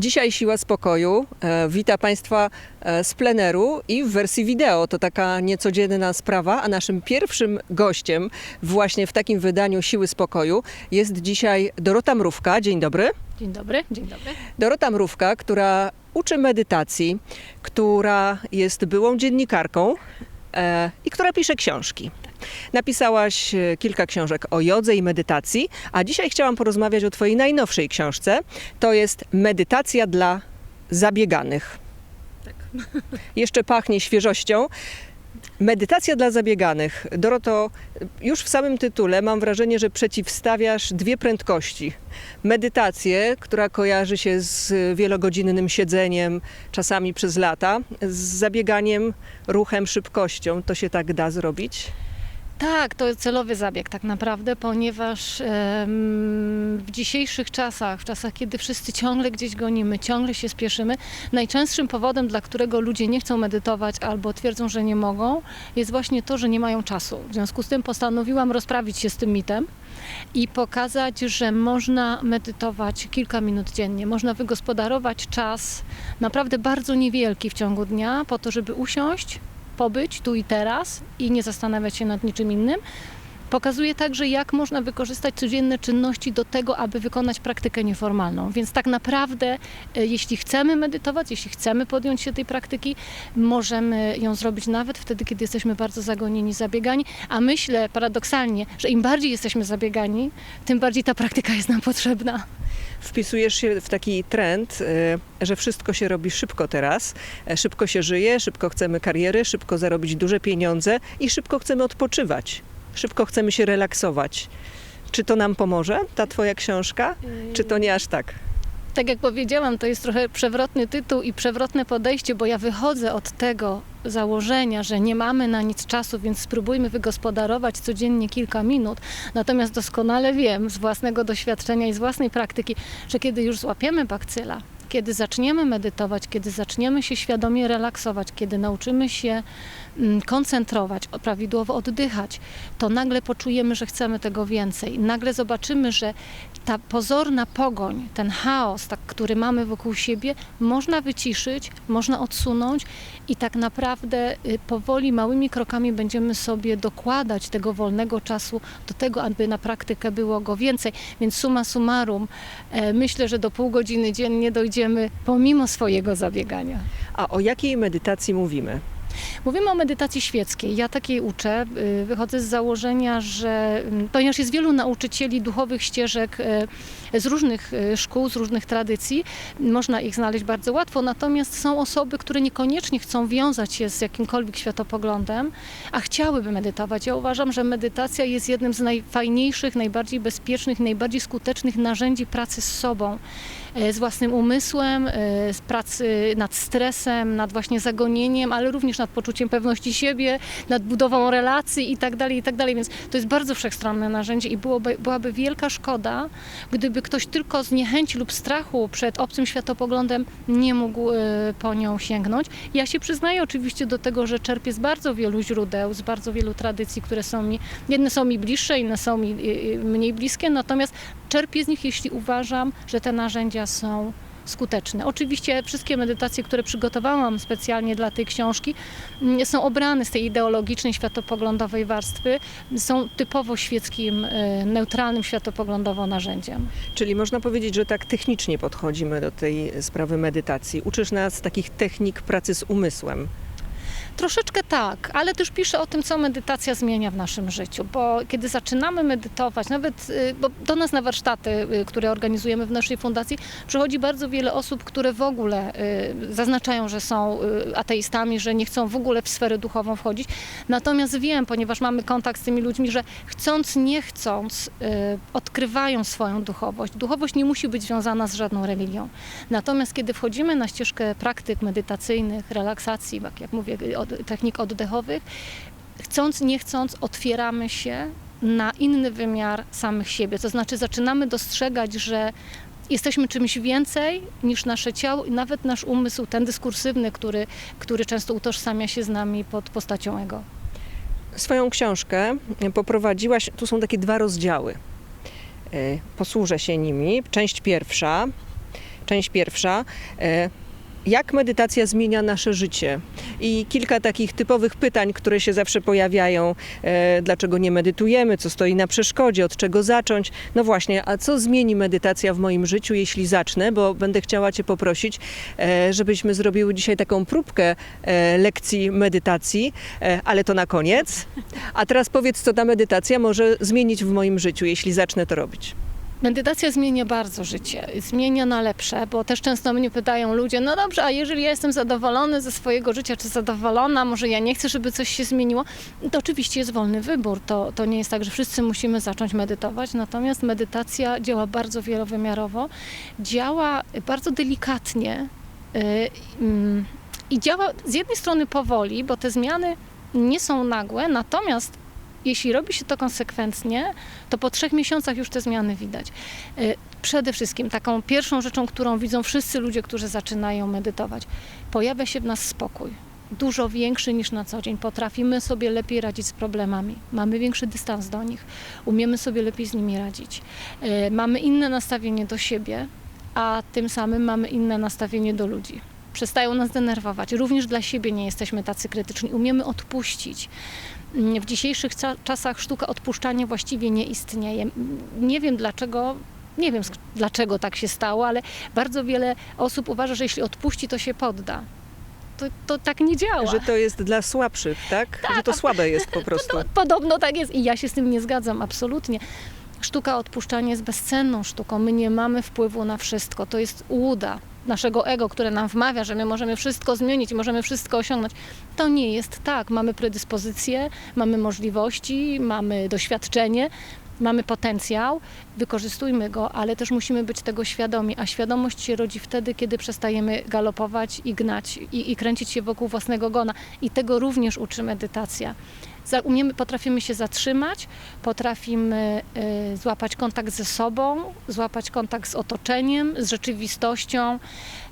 Dzisiaj Siła Spokoju e, wita Państwa e, z pleneru i w wersji wideo. To taka niecodzienna sprawa, a naszym pierwszym gościem właśnie w takim wydaniu Siły Spokoju jest dzisiaj Dorota Mrówka. Dzień dobry. Dzień dobry, dzień dobry. Dorota Mrówka, która uczy medytacji, która jest byłą dziennikarką e, i która pisze książki. Napisałaś e, kilka książek o jodze i medytacji, a dzisiaj chciałam porozmawiać o Twojej najnowszej książce. To jest Medytacja dla zabieganych. Tak. Jeszcze pachnie świeżością. Medytacja dla zabieganych. Doroto, już w samym tytule mam wrażenie, że przeciwstawiasz dwie prędkości. Medytację, która kojarzy się z wielogodzinnym siedzeniem, czasami przez lata, z zabieganiem, ruchem, szybkością. To się tak da zrobić? Tak, to celowy zabieg tak naprawdę, ponieważ w dzisiejszych czasach, w czasach, kiedy wszyscy ciągle gdzieś gonimy, ciągle się spieszymy, najczęstszym powodem, dla którego ludzie nie chcą medytować albo twierdzą, że nie mogą, jest właśnie to, że nie mają czasu. W związku z tym postanowiłam rozprawić się z tym mitem i pokazać, że można medytować kilka minut dziennie. Można wygospodarować czas naprawdę bardzo niewielki w ciągu dnia po to, żeby usiąść, pobyć tu i teraz i nie zastanawiać się nad niczym innym. Pokazuje także, jak można wykorzystać codzienne czynności do tego, aby wykonać praktykę nieformalną. Więc tak naprawdę, e, jeśli chcemy medytować, jeśli chcemy podjąć się tej praktyki, możemy ją zrobić nawet wtedy, kiedy jesteśmy bardzo zagonieni, zabiegani. A myślę paradoksalnie, że im bardziej jesteśmy zabiegani, tym bardziej ta praktyka jest nam potrzebna. Wpisujesz się w taki trend, y, że wszystko się robi szybko teraz. E, Szybko się żyje, szybko chcemy kariery, szybko zarobić duże pieniądze i szybko chcemy odpoczywać. Szybko chcemy się relaksować. Czy to nam pomoże, ta twoja książka? Czy to nie aż tak? Tak jak powiedziałam, to jest trochę przewrotny tytuł i przewrotne podejście, bo ja wychodzę od tego założenia, że nie mamy na nic czasu, więc spróbujmy wygospodarować codziennie kilka minut. Natomiast doskonale wiem z własnego doświadczenia i z własnej praktyki, że kiedy już złapiemy bakcyla, kiedy zaczniemy medytować, kiedy zaczniemy się świadomie relaksować, kiedy nauczymy się koncentrować, o- prawidłowo oddychać, to nagle poczujemy, że chcemy tego więcej. Nagle zobaczymy, że ta pozorna pogoń, ten chaos, tak, który mamy wokół siebie, można wyciszyć, można odsunąć i tak naprawdę y, powoli, małymi krokami będziemy sobie dokładać tego wolnego czasu do tego, aby na praktykę było go więcej. Więc summa summarum, e, myślę, że do pół godziny dziennie dojdziemy pomimo swojego zabiegania. A o jakiej medytacji mówimy? Mówimy o medytacji świeckiej. Ja takiej uczę. Y, Wychodzę z założenia, że mm, ponieważ jest wielu nauczycieli duchowych ścieżek y, z różnych y, szkół, z różnych tradycji, można ich znaleźć bardzo łatwo, natomiast są osoby, które niekoniecznie chcą wiązać się z jakimkolwiek światopoglądem, a chciałyby medytować. Ja uważam, że medytacja jest jednym z najfajniejszych, najbardziej bezpiecznych, najbardziej skutecznych narzędzi pracy z sobą z własnym umysłem, e, z pracy nad stresem, nad właśnie zagonieniem, ale również nad poczuciem pewności siebie, nad budową relacji i tak dalej, i tak. Więc to jest bardzo wszechstronne narzędzie i byłoby, byłaby wielka szkoda, gdyby ktoś tylko z niechęci lub strachu przed obcym światopoglądem nie mógł e, po nią sięgnąć. Ja się przyznaję oczywiście do tego, że czerpię z bardzo wielu źródeł, z bardzo wielu tradycji, które są mi, jedne są mi bliższe, inne są mi e, e, mniej bliskie, natomiast czerpię z nich, jeśli uważam, że te narzędzia są skuteczne. Oczywiście wszystkie medytacje, które przygotowałam specjalnie dla tej książki, mm, są obrane z tej ideologicznej, światopoglądowej warstwy, są typowo świeckim, e, neutralnym światopoglądowo narzędziem. Czyli można powiedzieć, że tak technicznie podchodzimy do tej sprawy medytacji. Uczysz nas takich technik pracy z umysłem. Troszeczkę tak, ale też piszę o tym, co medytacja zmienia w naszym życiu, bo kiedy zaczynamy medytować, nawet y, bo do nas na warsztaty, y, które organizujemy w naszej fundacji, przychodzi bardzo wiele osób, które w ogóle y, zaznaczają, że są ateistami, że nie chcą w ogóle w sferę duchową wchodzić. Natomiast wiem, ponieważ mamy kontakt z tymi ludźmi, że chcąc, nie chcąc, odkrywają swoją duchowość. Duchowość nie musi być związana z żadną religią. Natomiast kiedy wchodzimy na ścieżkę praktyk medytacyjnych, relaksacji, jak, jak mówię, technik oddechowych, chcąc, nie chcąc, otwieramy się na inny wymiar samych siebie. To znaczy zaczynamy dostrzegać, że jesteśmy czymś więcej niż nasze ciało i nawet nasz umysł, ten dyskursywny, który, który często utożsamia się z nami pod postacią ego. Swoją książkę poprowadziłaś, tu są takie dwa rozdziały. E, Posłużę się nimi. Część pierwsza, część pierwsza. Jak medytacja zmienia nasze życie? I kilka takich typowych pytań, które się zawsze pojawiają. E, Dlaczego nie medytujemy? Co stoi na przeszkodzie? Od czego zacząć? No właśnie, a co zmieni medytacja w moim życiu, jeśli zacznę? Bo będę chciała Cię poprosić, e, żebyśmy zrobiły dzisiaj taką próbkę e, lekcji medytacji, e, ale to na koniec. A teraz powiedz, co ta medytacja może zmienić w moim życiu, jeśli zacznę to robić. Medytacja zmienia bardzo życie, zmienia na lepsze, bo też często mnie pytają ludzie, no dobrze, a jeżeli ja jestem zadowolony ze swojego życia, czy zadowolona, może ja nie chcę, żeby coś się zmieniło, to oczywiście jest wolny wybór. To, to nie jest tak, że wszyscy musimy zacząć medytować, natomiast medytacja działa bardzo wielowymiarowo, działa bardzo delikatnie yy, mm, i działa z jednej strony powoli, bo te zmiany nie są nagłe, natomiast jeśli robi się to konsekwentnie, to po trzech miesiącach już te zmiany widać. Y, Przede wszystkim taką pierwszą rzeczą, którą widzą wszyscy ludzie, którzy zaczynają medytować, pojawia się w nas spokój. Dużo większy niż na co dzień. Potrafimy sobie lepiej radzić z problemami. Mamy większy dystans do nich. Umiemy sobie lepiej z nimi radzić. Y, Mamy inne nastawienie do siebie, a tym samym mamy inne nastawienie do ludzi. Przestają nas denerwować. Również dla siebie nie jesteśmy tacy krytyczni. Umiemy odpuścić. W dzisiejszych czasach sztuka odpuszczania właściwie nie istnieje. Nie wiem dlaczego, nie wiem dlaczego tak się stało, ale bardzo wiele osób uważa, że jeśli odpuści, to się podda. To, to tak nie działa. Że to jest dla słabszych, tak? Że to słabe jest po prostu. Podo- Podobno tak jest i ja się z tym nie zgadzam absolutnie. Sztuka odpuszczania jest bezcenną sztuką. My nie mamy wpływu na wszystko. To jest łuda naszego ego, które nam wmawia, że my możemy wszystko zmienić, możemy wszystko osiągnąć. To nie jest tak. Mamy predyspozycje, mamy możliwości, mamy doświadczenie, mamy potencjał, wykorzystujmy go, ale też musimy być tego świadomi. A świadomość się rodzi wtedy, kiedy przestajemy galopować i gnać i, i kręcić się wokół własnego gona. I tego również uczy medytacja. Umiemy, potrafimy się zatrzymać, potrafimy y, złapać kontakt ze sobą, złapać kontakt z otoczeniem, z rzeczywistością,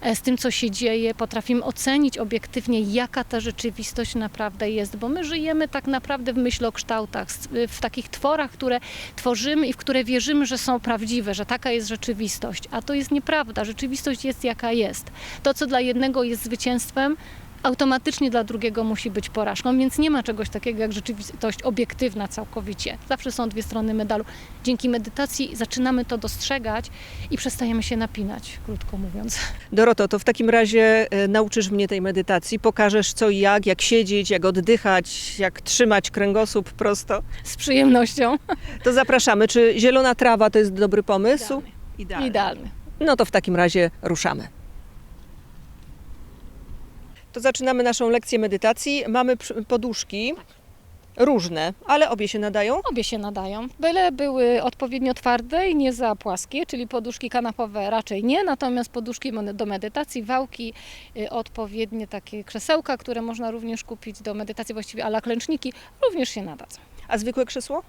e, z tym, co się dzieje. Potrafimy ocenić obiektywnie, jaka ta rzeczywistość naprawdę jest, bo my żyjemy tak naprawdę w myślokształtach, w takich tworach, które tworzymy i w które wierzymy, że są prawdziwe, że taka jest rzeczywistość. A to jest nieprawda. Rzeczywistość jest jaka jest. To, co dla jednego jest zwycięstwem, automatycznie dla drugiego musi być porażką, więc nie ma czegoś takiego jak rzeczywistość obiektywna całkowicie. Zawsze są dwie strony medalu. Dzięki medytacji zaczynamy to dostrzegać i przestajemy się napinać, krótko mówiąc. Doroto, to w takim razie e, nauczysz mnie tej medytacji, pokażesz co i jak, jak siedzieć, jak oddychać, jak trzymać kręgosłup prosto. Z przyjemnością. To zapraszamy. Czy zielona trawa to jest dobry pomysł? Idealny. Idealny. No to w takim razie ruszamy. To zaczynamy naszą lekcję medytacji. Mamy poduszki różne, ale obie się nadają. Obie się nadają. Byle były odpowiednio twarde i nie za płaskie, czyli poduszki kanapowe raczej nie, natomiast poduszki do medytacji, wałki, y, odpowiednie takie krzesełka, które można również kupić do medytacji, właściwie ala klęczniki, również się nadadzą. A zwykłe krzesło?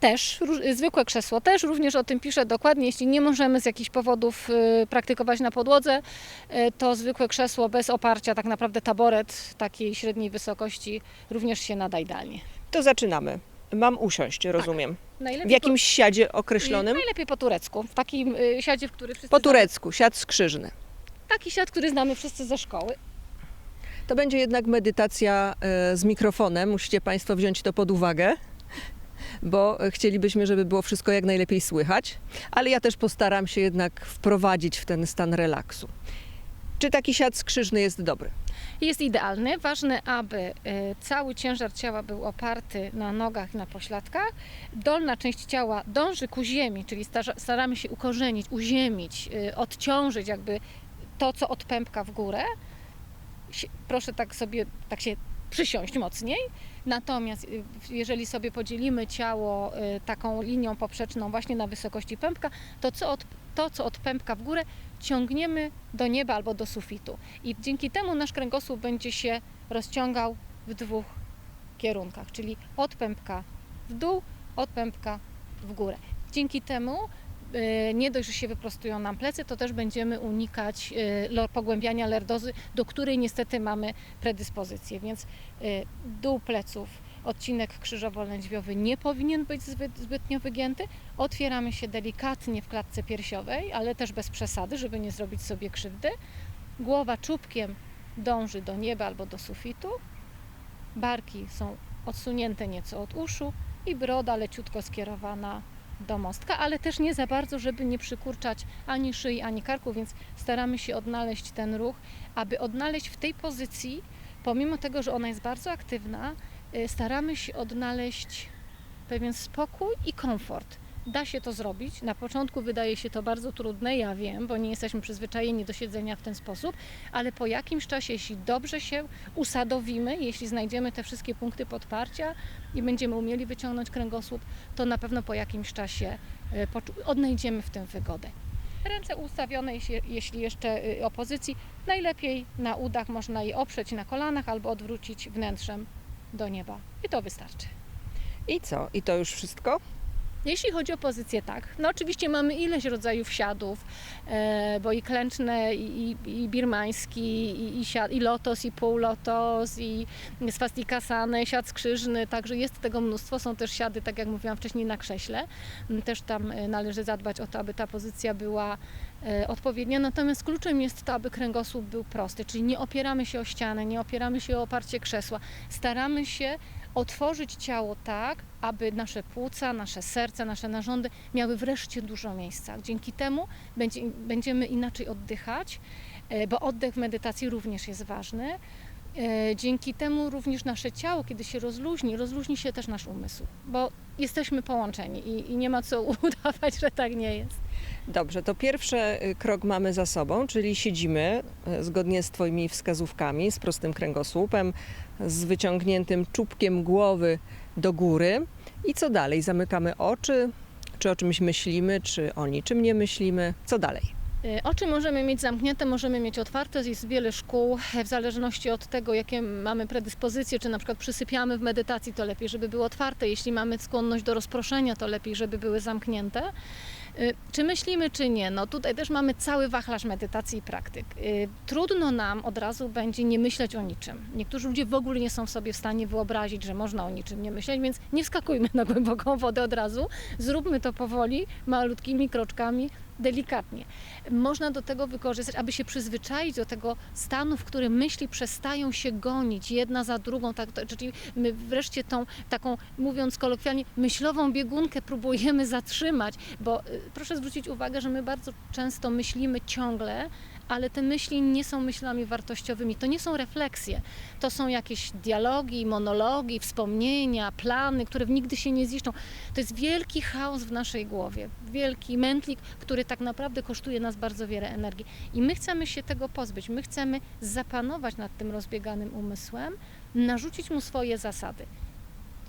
Też, zwykłe krzesło też, również o tym piszę dokładnie, jeśli nie możemy z jakichś powodów y, praktykować na podłodze, y, to zwykłe krzesło bez oparcia, tak naprawdę taboret takiej średniej wysokości również się nada idealnie. To zaczynamy. Mam usiąść, rozumiem. Najlepiej W jakimś siadzie określonym? Po, najlepiej po turecku, w takim y, siadzie, w który wszyscy Po turecku, siad skrzyżny. Taki siad, który znamy wszyscy ze szkoły. To będzie jednak medytacja e, z mikrofonem. Musicie Państwo wziąć to pod uwagę, bo chcielibyśmy, żeby było wszystko jak najlepiej słychać, ale ja też postaram się jednak wprowadzić w ten stan relaksu. Czy taki siad skrzyżny jest dobry? Jest idealny. Ważne, aby y, cały ciężar ciała był oparty na nogach i na pośladkach. Dolna część ciała dąży ku ziemi, czyli staramy się ukorzenić, uziemić, y, odciążyć jakby to, co od pępka w górę. Proszę tak sobie, tak się przysiąść mocniej. Natomiast y, jeżeli sobie podzielimy ciało y, taką linią poprzeczną właśnie na wysokości pępka, to co od, to, co od pępka w górę ciągniemy do nieba albo do sufitu. I dzięki temu nasz kręgosłup będzie się rozciągał w dwóch kierunkach, czyli od pępka w dół, od pępka w górę. Dzięki temu nie dość, że się wyprostują nam plecy, to też będziemy unikać y, pogłębiania lordozy, do której niestety mamy predyspozycję. Więc y, dół pleców, odcinek krzyżowo-lędźwiowy nie powinien być zbyt, zbytnio wygięty. Otwieramy się delikatnie w klatce piersiowej, ale też bez przesady, żeby nie zrobić sobie krzywdy. Głowa czubkiem dąży do nieba albo do sufitu. Barki są odsunięte nieco od uszu i broda leciutko skierowana do mostka, ale też nie za bardzo, żeby nie przykurczać ani szyi, ani karku, więc staramy się odnaleźć ten ruch, aby odnaleźć w tej pozycji, pomimo tego, że ona jest bardzo aktywna, y, staramy się odnaleźć pewien spokój i komfort. Da się to zrobić. Na początku wydaje się to bardzo trudne, ja wiem, bo nie jesteśmy przyzwyczajeni do siedzenia w ten sposób, ale po jakimś czasie, jeśli dobrze się usadowimy, jeśli znajdziemy te wszystkie punkty podparcia i będziemy umieli wyciągnąć kręgosłup, to na pewno po jakimś czasie poczu- odnajdziemy w tym wygodę. Ręce ustawione, jeśli, jeszcze y, opozycji, najlepiej na udach można je oprzeć na kolanach albo odwrócić wnętrzem do nieba. I to wystarczy. I co? I to już wszystko? Jeśli chodzi o pozycję, tak. No oczywiście mamy ileś rodzajów siadów, e, bo i klęczne, i, i, i birmański, i, i, siad, i lotos, i półlotos, i swastikasany, siad skrzyżny, także jest tego mnóstwo. Są też siady, tak jak mówiłam wcześniej, na krześle. M, Też tam e, należy zadbać o to, aby ta pozycja była e, odpowiednia. Natomiast kluczem jest to, aby kręgosłup był prosty, czyli nie opieramy się o ścianę, nie opieramy się o oparcie krzesła. Staramy się otworzyć ciało tak, aby nasze płuca, nasze serce, nasze narządy miały wreszcie dużo miejsca. Dzięki temu będzie, będziemy inaczej oddychać, e, bo oddech w medytacji również jest ważny. E, Dzięki temu również nasze ciało, kiedy się rozluźni, rozluźni się też nasz umysł, bo jesteśmy połączeni i, i nie ma co udawać, że tak nie jest. Dobrze, to pierwszy y, krok mamy za sobą, czyli siedzimy y, zgodnie z Twoimi wskazówkami, z prostym kręgosłupem, z wyciągniętym czubkiem głowy do góry. I co dalej? Zamykamy oczy, czy o czymś myślimy, czy o niczym nie myślimy? Co dalej? E, Oczy możemy mieć zamknięte, możemy mieć otwarte. Jest wiele szkół, w zależności od tego, jakie mamy predyspozycje, czy na przykład przysypiamy w medytacji, to lepiej, żeby były otwarte. Jeśli mamy skłonność do rozproszenia, to lepiej, żeby były zamknięte. E, Czy myślimy, czy nie? No tutaj też mamy cały wachlarz medytacji i praktyk. E, Trudno nam od razu będzie nie myśleć o niczym. Niektórzy ludzie w ogóle nie są w sobie w stanie wyobrazić, że można o niczym nie myśleć, więc nie wskakujmy na głęboką wodę od razu. Zróbmy to powoli, malutkimi kroczkami, delikatnie. Można do tego wykorzystać, aby się przyzwyczaić do tego stanu, w którym myśli przestają się gonić jedna za drugą, tak, czyli my wreszcie tą taką, mówiąc kolokwialnie, myślową biegunkę próbujemy zatrzymać, bo y, proszę zwrócić uwagę, że my bardzo często myślimy ciągle, ale te myśli nie są myślami wartościowymi, to nie są refleksje, to są jakieś dialogi, monologi, wspomnienia, plany, które nigdy się nie ziszczą. To jest wielki chaos w naszej głowie, wielki mętlik, który tak naprawdę kosztuje nas bardzo wiele energii. I my chcemy się tego pozbyć, my chcemy zapanować nad tym rozbieganym umysłem, narzucić mu swoje zasady.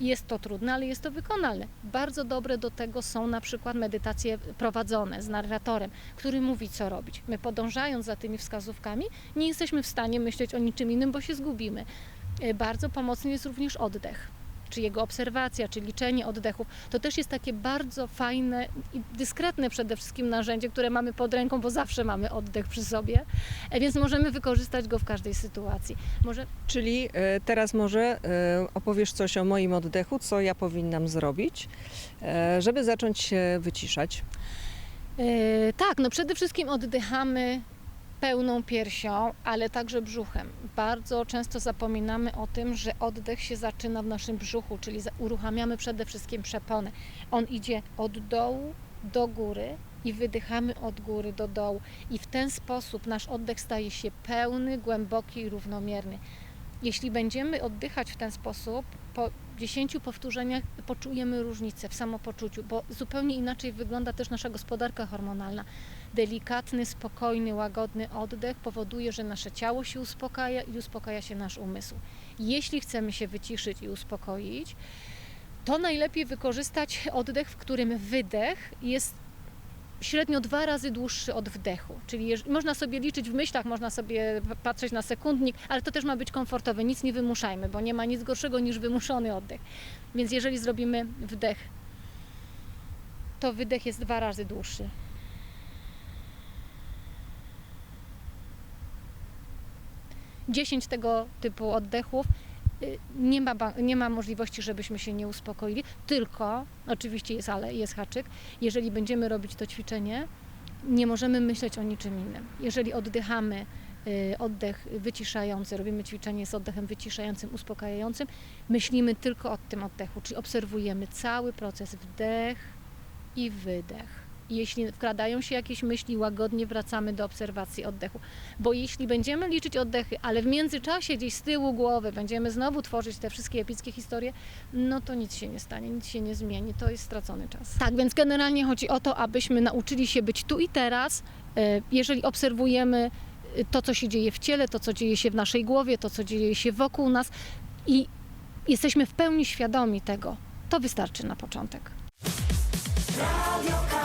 Jest to trudne, ale jest to wykonalne. Bardzo dobre do tego są na przykład medytacje prowadzone z narratorem, który mówi, co robić. My podążając za tymi wskazówkami, nie jesteśmy w stanie myśleć o niczym innym, bo się zgubimy. E, Bardzo pomocny jest również oddech, czy jego obserwacja, czy liczenie oddechów. To też jest takie bardzo fajne i dyskretne przede wszystkim narzędzie, które mamy pod ręką, bo zawsze mamy oddech przy sobie, e, więc możemy wykorzystać go w każdej sytuacji. Może Czyli e, teraz może e, opowiesz coś o moim oddechu, co ja powinnam zrobić, żeby zacząć się wyciszać. E, tak, no przede wszystkim oddychamy pełną piersią, ale także brzuchem. Bardzo często zapominamy o tym, że oddech się zaczyna w naszym brzuchu, czyli uruchamiamy przede wszystkim przeponę. On idzie od dołu do góry i wydychamy od góry do dołu. I w ten sposób nasz oddech staje się pełny, głęboki i równomierny. Jeśli będziemy oddychać w ten sposób, po 10 powtórzeniach poczujemy różnicę w samopoczuciu, bo zupełnie inaczej wygląda też nasza gospodarka hormonalna. Delikatny, spokojny, łagodny oddech powoduje, że nasze ciało się uspokaja i uspokaja się nasz umysł. Jeśli chcemy się wyciszyć i uspokoić, to najlepiej wykorzystać oddech, w którym wydech jest średnio dwa razy dłuższy od wdechu. Czyli można sobie liczyć w myślach, można sobie patrzeć na sekundnik, ale to też ma być komfortowe. Nic nie wymuszajmy, bo nie ma nic gorszego niż wymuszony oddech. Więc jeżeli zrobimy wdech, to wydech jest dwa razy dłuższy. Dziesięć tego typu oddechów y, nie ma, nie ma możliwości, żebyśmy się nie uspokoili, tylko, oczywiście jest ale, jest haczyk, jeżeli będziemy robić to ćwiczenie, nie możemy myśleć o niczym innym. Jeżeli oddychamy y, oddech wyciszający, robimy ćwiczenie z oddechem wyciszającym, uspokajającym, myślimy tylko o tym oddechu, czyli obserwujemy cały proces wdech i wydech. Jeśli wkradają się jakieś myśli, łagodnie wracamy do obserwacji oddechu. Bo jeśli będziemy liczyć oddechy, ale w międzyczasie gdzieś z tyłu głowy będziemy znowu tworzyć te wszystkie epickie historie, no to nic się nie stanie, nic się nie zmieni, to jest stracony czas. Tak, więc generalnie chodzi o to, abyśmy nauczyli się być tu i teraz. E, Jeżeli obserwujemy e, to, co się dzieje w ciele, to, co dzieje się w naszej głowie, to, co dzieje się wokół nas i jesteśmy w pełni świadomi tego, to wystarczy na początek. Radio.